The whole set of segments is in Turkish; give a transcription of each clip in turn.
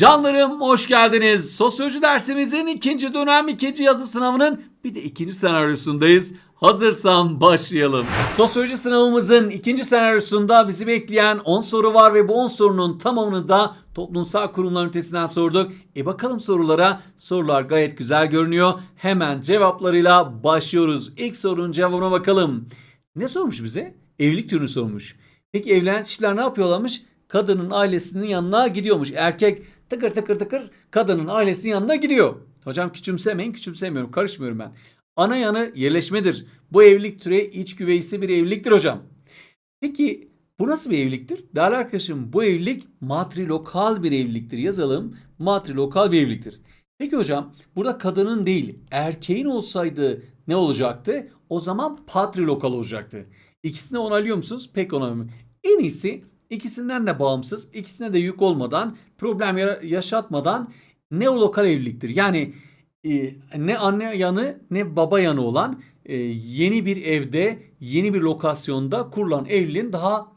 Canlarım hoş geldiniz. Sosyoloji dersimizin ikinci dönem ikinci yazı sınavının bir de ikinci senaryosundayız. Hazırsan başlayalım. Sosyoloji sınavımızın ikinci senaryosunda bizi bekleyen 10 soru var ve bu 10 sorunun tamamını da toplumsal kurumlar ünitesinden sorduk. E bakalım sorulara. Sorular gayet güzel görünüyor. Hemen cevaplarıyla başlıyoruz. İlk sorunun cevabına bakalım. Ne sormuş bize? Evlilik türünü sormuş. Peki evlenen çiftler ne yapıyorlarmış? Kadının ailesinin yanına gidiyormuş. Erkek tıkır tıkır tıkır kadının ailesinin yanına gidiyor. Hocam küçümsemeyin küçümsemiyorum karışmıyorum ben. Ana yanı yerleşmedir. Bu evlilik türü iç güveysi bir evliliktir hocam. Peki bu nasıl bir evliliktir? Değerli arkadaşım bu evlilik matrilokal bir evliliktir. Yazalım matrilokal bir evliliktir. Peki hocam burada kadının değil erkeğin olsaydı ne olacaktı? O zaman patrilokal olacaktı. İkisini onaylıyor musunuz? Pek onaylamıyorum. En iyisi ikisinden de bağımsız, ikisine de yük olmadan, problem yaşatmadan neolokal evliliktir. Yani e, ne anne yanı ne baba yanı olan e, yeni bir evde, yeni bir lokasyonda kurulan evliliğin daha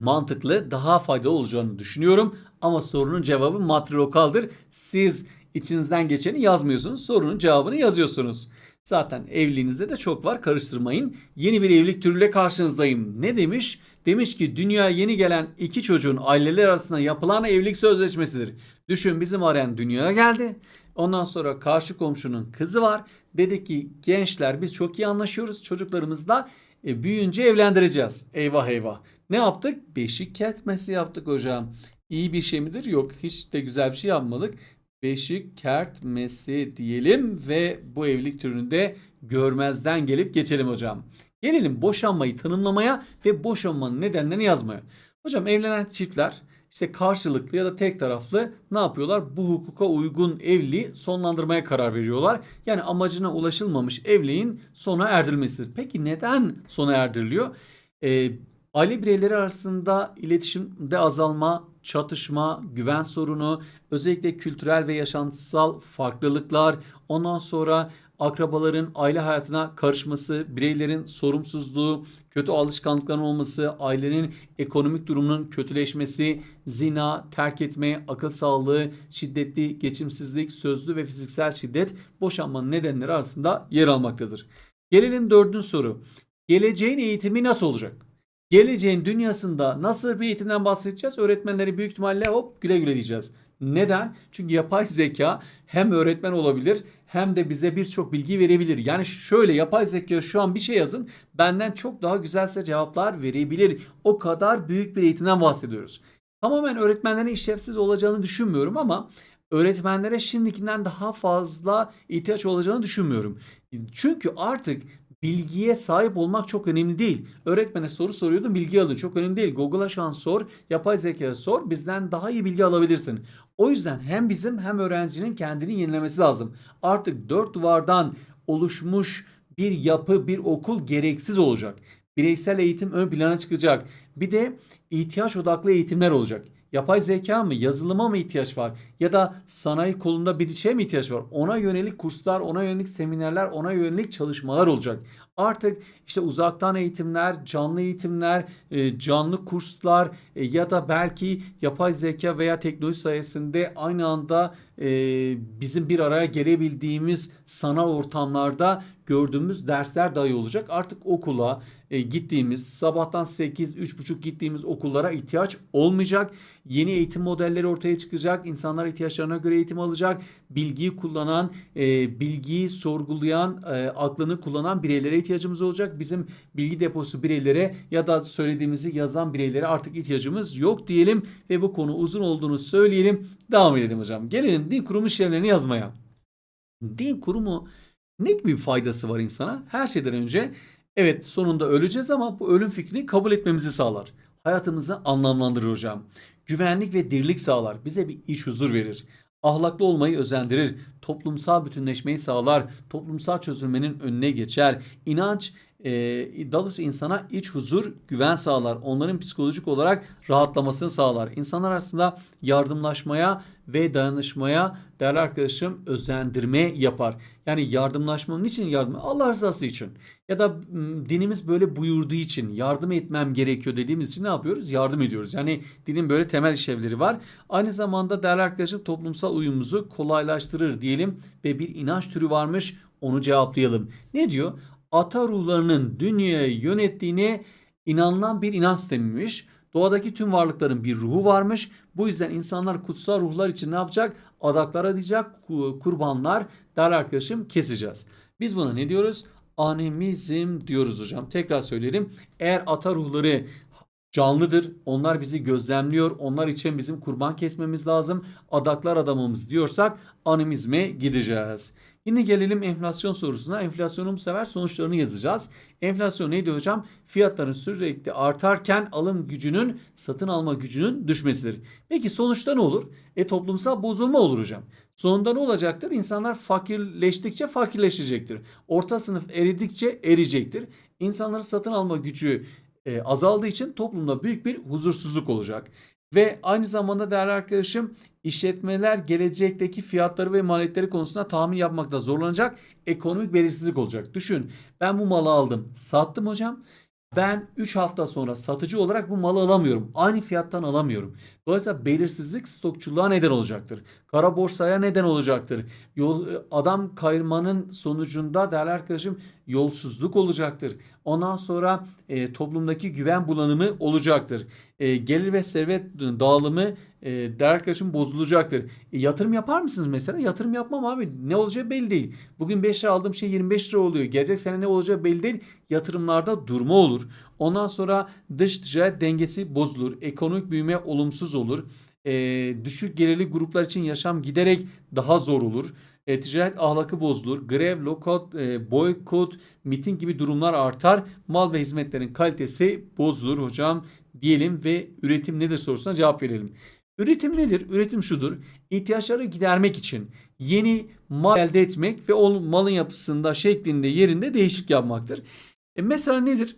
mantıklı, daha faydalı olacağını düşünüyorum. Ama sorunun cevabı matrilokaldır. Siz içinizden geçeni yazmıyorsunuz. Sorunun cevabını yazıyorsunuz. Zaten evliliğinizde de çok var karıştırmayın. Yeni bir evlilik türüyle karşınızdayım. Ne demiş? Demiş ki dünyaya yeni gelen iki çocuğun aileler arasında yapılan evlilik sözleşmesidir. Düşün bizim arayan dünyaya geldi. Ondan sonra karşı komşunun kızı var. Dedi ki gençler biz çok iyi anlaşıyoruz çocuklarımızla. E, büyüyünce evlendireceğiz. Eyvah eyvah. Ne yaptık? Beşik kertmesi yaptık hocam. İyi bir şey midir? Yok. Hiç de güzel bir şey yapmadık. Beşik kertmesi diyelim ve bu evlilik türünü de görmezden gelip geçelim hocam. Gelelim boşanmayı tanımlamaya ve boşanmanın nedenlerini yazmaya. Hocam evlenen çiftler işte karşılıklı ya da tek taraflı ne yapıyorlar? Bu hukuka uygun evliliği sonlandırmaya karar veriyorlar. Yani amacına ulaşılmamış evliliğin sona erdirilmesidir. Peki neden sona erdiriliyor? Ee, aile bireyleri arasında iletişimde azalma, çatışma, güven sorunu, özellikle kültürel ve yaşantısal farklılıklar, ondan sonra akrabaların aile hayatına karışması, bireylerin sorumsuzluğu, kötü alışkanlıkların olması, ailenin ekonomik durumunun kötüleşmesi, zina, terk etme, akıl sağlığı, şiddetli geçimsizlik, sözlü ve fiziksel şiddet boşanmanın nedenleri arasında yer almaktadır. Gelelim dördüncü soru. Geleceğin eğitimi nasıl olacak? Geleceğin dünyasında nasıl bir eğitimden bahsedeceğiz? Öğretmenleri büyük ihtimalle hop güle güle diyeceğiz. Neden? Çünkü yapay zeka hem öğretmen olabilir hem de bize birçok bilgi verebilir. Yani şöyle yapay zeka şu an bir şey yazın benden çok daha güzelse cevaplar verebilir. O kadar büyük bir eğitimden bahsediyoruz. Tamamen öğretmenlerin işlevsiz olacağını düşünmüyorum ama öğretmenlere şimdikinden daha fazla ihtiyaç olacağını düşünmüyorum. Çünkü artık bilgiye sahip olmak çok önemli değil. Öğretmene soru soruyordun bilgi alın çok önemli değil. Google'a şu an sor, yapay zekaya sor bizden daha iyi bilgi alabilirsin. O yüzden hem bizim hem öğrencinin kendini yenilemesi lazım. Artık dört duvardan oluşmuş bir yapı, bir okul gereksiz olacak. Bireysel eğitim ön plana çıkacak. Bir de ihtiyaç odaklı eğitimler olacak. Yapay zeka mı, yazılıma mı ihtiyaç var? Ya da sanayi kolunda bir şeye mi ihtiyaç var? Ona yönelik kurslar, ona yönelik seminerler, ona yönelik çalışmalar olacak. Artık işte uzaktan eğitimler, canlı eğitimler, e, canlı kurslar e, ya da belki yapay zeka veya teknoloji sayesinde aynı anda e, bizim bir araya gelebildiğimiz sanal ortamlarda gördüğümüz dersler dahi olacak. Artık okula e, gittiğimiz sabahtan 8 3.30 gittiğimiz okullara ihtiyaç olmayacak. Yeni eğitim modelleri ortaya çıkacak. İnsanlar ihtiyaçlarına göre eğitim alacak. Bilgiyi kullanan, e, bilgiyi sorgulayan, e, aklını kullanan bireylere ihtiyacımız olacak. Bizim bilgi deposu bireylere ya da söylediğimizi yazan bireylere artık ihtiyacımız yok diyelim ve bu konu uzun olduğunu söyleyelim. Devam edelim hocam. Gelelim din kurumu işlevlerini yazmaya. Din kurumu ne gibi bir faydası var insana? Her şeyden önce evet sonunda öleceğiz ama bu ölüm fikrini kabul etmemizi sağlar. Hayatımızı anlamlandırır hocam. Güvenlik ve dirlik sağlar. Bize bir iç huzur verir. Ahlaklı olmayı özendirir. Toplumsal bütünleşmeyi sağlar. Toplumsal çözülmenin önüne geçer. İnanç e, daha insana iç huzur, güven sağlar. Onların psikolojik olarak rahatlamasını sağlar. İnsanlar arasında yardımlaşmaya ve dayanışmaya değerli arkadaşım özendirme yapar. Yani yardımlaşmanın için yardım Allah rızası için ya da dinimiz böyle buyurduğu için yardım etmem gerekiyor dediğimiz için ne yapıyoruz? Yardım ediyoruz. Yani dinin böyle temel işlevleri var. Aynı zamanda değerli arkadaşım toplumsal uyumumuzu kolaylaştırır diyelim ve bir inanç türü varmış onu cevaplayalım. Ne diyor? Ata ruhlarının dünyayı yönettiğine inanılan bir inanç sistemiymiş. Doğadaki tüm varlıkların bir ruhu varmış. Bu yüzden insanlar kutsal ruhlar için ne yapacak? Adaklar adayacak, ku- kurbanlar değerli arkadaşım keseceğiz. Biz buna ne diyoruz? Animizm diyoruz hocam. Tekrar söyleyelim. Eğer ata ruhları canlıdır. Onlar bizi gözlemliyor. Onlar için bizim kurban kesmemiz lazım. Adaklar adamımız diyorsak animizme gideceğiz. Yine gelelim enflasyon sorusuna. Enflasyonun bu sefer sonuçlarını yazacağız. Enflasyon neydi hocam? Fiyatların sürekli artarken alım gücünün, satın alma gücünün düşmesidir. Peki sonuçta ne olur? E toplumsal bozulma olur hocam. Sonunda ne olacaktır? İnsanlar fakirleştikçe fakirleşecektir. Orta sınıf eridikçe eriyecektir. İnsanların satın alma gücü e, azaldığı için toplumda büyük bir huzursuzluk olacak. Ve aynı zamanda değerli arkadaşım işletmeler gelecekteki fiyatları ve maliyetleri konusunda tahmin yapmakta zorlanacak. Ekonomik belirsizlik olacak. Düşün ben bu malı aldım sattım hocam. Ben 3 hafta sonra satıcı olarak bu malı alamıyorum. Aynı fiyattan alamıyorum. Dolayısıyla belirsizlik stokçuluğa neden olacaktır. Kara borsaya neden olacaktır. Yol, adam kayırmanın sonucunda değerli arkadaşım yolsuzluk olacaktır. Ondan sonra e, toplumdaki güven bulanımı olacaktır. E, gelir ve servet dağılımı e, değerli arkadaşım bozulacaktır. E, yatırım yapar mısınız mesela? Yatırım yapmam abi. Ne olacağı belli değil. Bugün 5 lira aldığım şey 25 lira oluyor. Gelecek sene ne olacağı belli değil. Yatırımlarda durma olur. Ondan sonra dış ticaret dengesi bozulur. Ekonomik büyüme olumsuz olur. E, düşük gelirli gruplar için yaşam giderek daha zor olur. E, ticaret ahlakı bozulur. Grev, lockout, e, boykot, miting gibi durumlar artar. Mal ve hizmetlerin kalitesi bozulur hocam diyelim ve üretim nedir sorusuna cevap verelim. Üretim nedir? Üretim şudur. İhtiyaçları gidermek için yeni mal elde etmek ve o malın yapısında, şeklinde, yerinde değişik yapmaktır. E mesela nedir?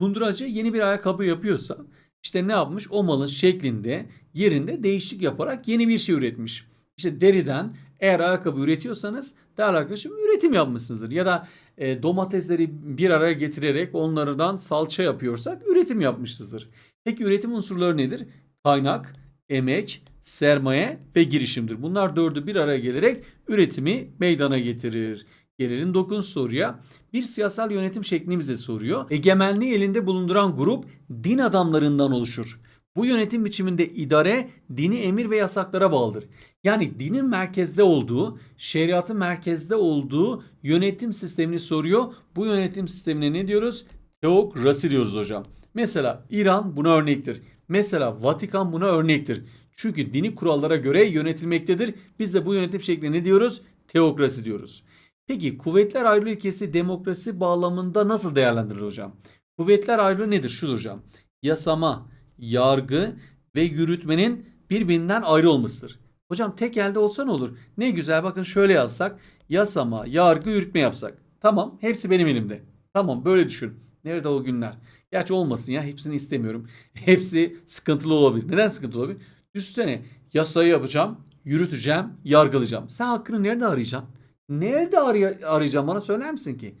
Kunduracı yeni bir ayakkabı yapıyorsa işte ne yapmış? O malın şeklinde, yerinde değişik yaparak yeni bir şey üretmiş. İşte deriden eğer ayakkabı üretiyorsanız değerli arkadaşım üretim yapmışsınızdır. Ya da e, domatesleri bir araya getirerek onlardan salça yapıyorsak üretim yapmışızdır. Peki üretim unsurları nedir? Kaynak, emek, sermaye ve girişimdir. Bunlar dördü bir araya gelerek üretimi meydana getirir. Gelelim 9 soruya. Bir siyasal yönetim şeklimize soruyor. Egemenliği elinde bulunduran grup din adamlarından oluşur. Bu yönetim biçiminde idare dini emir ve yasaklara bağlıdır. Yani dinin merkezde olduğu, şeriatın merkezde olduğu yönetim sistemini soruyor. Bu yönetim sistemine ne diyoruz? Teokrasi diyoruz hocam. Mesela İran buna örnektir. Mesela Vatikan buna örnektir. Çünkü dini kurallara göre yönetilmektedir. Biz de bu yönetim şekline ne diyoruz? Teokrasi diyoruz. Peki kuvvetler ayrılığı ilkesi demokrasi bağlamında nasıl değerlendirilir hocam? Kuvvetler ayrılığı nedir? Şudur hocam. Yasama, yargı ve yürütmenin birbirinden ayrı olmasıdır. Hocam tek elde olsa ne olur? Ne güzel bakın şöyle yazsak. Yasama, yargı, yürütme yapsak. Tamam hepsi benim elimde. Tamam böyle düşün. Nerede o günler? Gerçi olmasın ya hepsini istemiyorum. Hepsi sıkıntılı olabilir. Neden sıkıntılı olabilir? Düşünsene yasayı yapacağım, yürüteceğim, yargılayacağım. Sen hakkını nerede arayacaksın? Nerede aray- arayacağım bana söyler misin ki?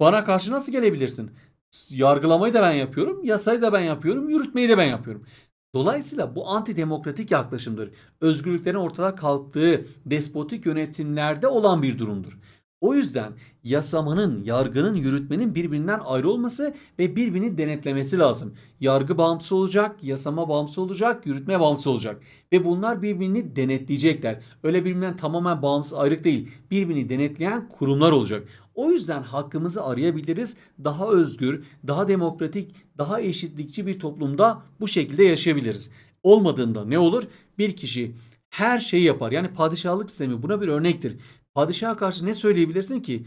Bana karşı nasıl gelebilirsin? Yargılamayı da ben yapıyorum, yasayı da ben yapıyorum, yürütmeyi de ben yapıyorum. Dolayısıyla bu antidemokratik yaklaşımdır. Özgürlüklerin ortada kalktığı despotik yönetimlerde olan bir durumdur. O yüzden yasamanın, yargının, yürütmenin birbirinden ayrı olması ve birbirini denetlemesi lazım. Yargı bağımsız olacak, yasama bağımsız olacak, yürütme bağımsız olacak. Ve bunlar birbirini denetleyecekler. Öyle birbirinden tamamen bağımsız ayrık değil. Birbirini denetleyen kurumlar olacak. O yüzden hakkımızı arayabiliriz. Daha özgür, daha demokratik, daha eşitlikçi bir toplumda bu şekilde yaşayabiliriz. Olmadığında ne olur? Bir kişi her şeyi yapar. Yani padişahlık sistemi buna bir örnektir. Padişaha karşı ne söyleyebilirsin ki?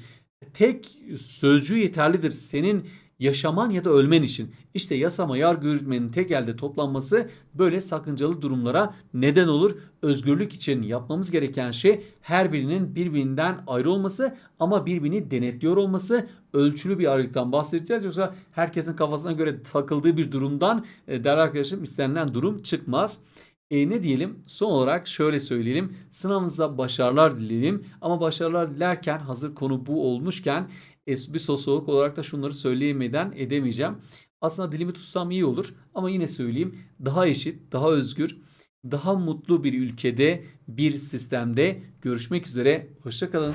Tek sözcüğü yeterlidir. Senin yaşaman ya da ölmen için. İşte yasama, yargı, yürütmenin tek elde toplanması böyle sakıncalı durumlara neden olur. Özgürlük için yapmamız gereken şey her birinin birbirinden ayrı olması ama birbirini denetliyor olması. Ölçülü bir ayrılıktan bahsedeceğiz. Yoksa herkesin kafasına göre takıldığı bir durumdan e, değerli arkadaşım istenilen durum çıkmaz. E, ne diyelim? Son olarak şöyle söyleyelim. Sınavınızda başarılar dileyelim. Ama başarılar dilerken hazır konu bu olmuşken e, bir sosyolog olarak da şunları söyleyemeden edemeyeceğim. Aslında dilimi tutsam iyi olur ama yine söyleyeyim. Daha eşit, daha özgür, daha mutlu bir ülkede, bir sistemde görüşmek üzere. Hoşçakalın.